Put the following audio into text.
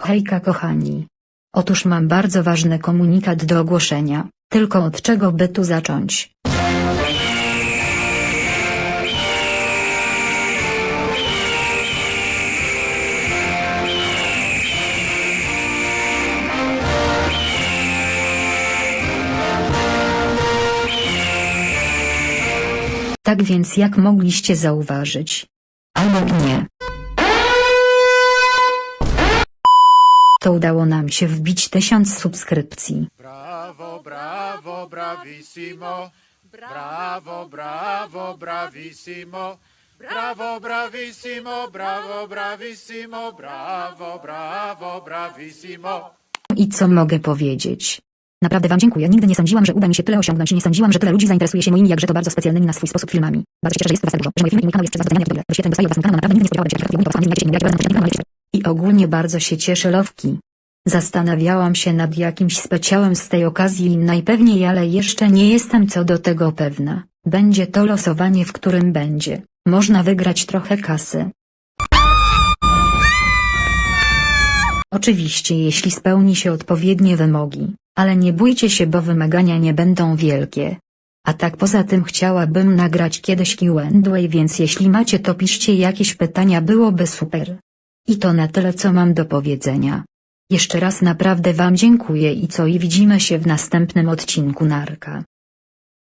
Hejka kochani. Otóż mam bardzo ważny komunikat do ogłoszenia, tylko od czego by tu zacząć? Tak więc jak mogliście zauważyć. Albo nie. To udało nam się wbić tysiąc subskrypcji. Bravo, bravo, bravissimo. Bravo, bravo, bravissimo. Bravo, bravissimo, bravo, bravissimo, bravo, bravo, bravissimo. I co mogę powiedzieć? Naprawdę wam dziękuję. Nigdy nie sądziłam, że uda mi się tyle osiągnąć nie sądziłam, że tyle ludzi zainteresuje się moimi jakże to bardzo specjalnymi na swój sposób filmami. Bardzo się cieszę, że jest was tak dużo, że moje filmy i mój kanał jest przez was doceniany w ogóle. Wyświetleń dostaję własnym kanał, naprawdę nigdy nie spodziewałabym się, że innego, jak będę na I ogólnie bardzo się cieszę lowki. Zastanawiałam się nad jakimś specjałem z tej okazji najpewniej, ale jeszcze nie jestem co do tego pewna. Będzie to losowanie, w którym będzie. Można wygrać trochę kasy. Oczywiście jeśli spełni się odpowiednie wymogi, ale nie bójcie się bo wymagania nie będą wielkie. A tak poza tym chciałabym nagrać kiedyś Q&A więc jeśli macie to piszcie jakieś pytania byłoby super. I to na tyle co mam do powiedzenia. Jeszcze raz naprawdę wam dziękuję i co i widzimy się w następnym odcinku Narka.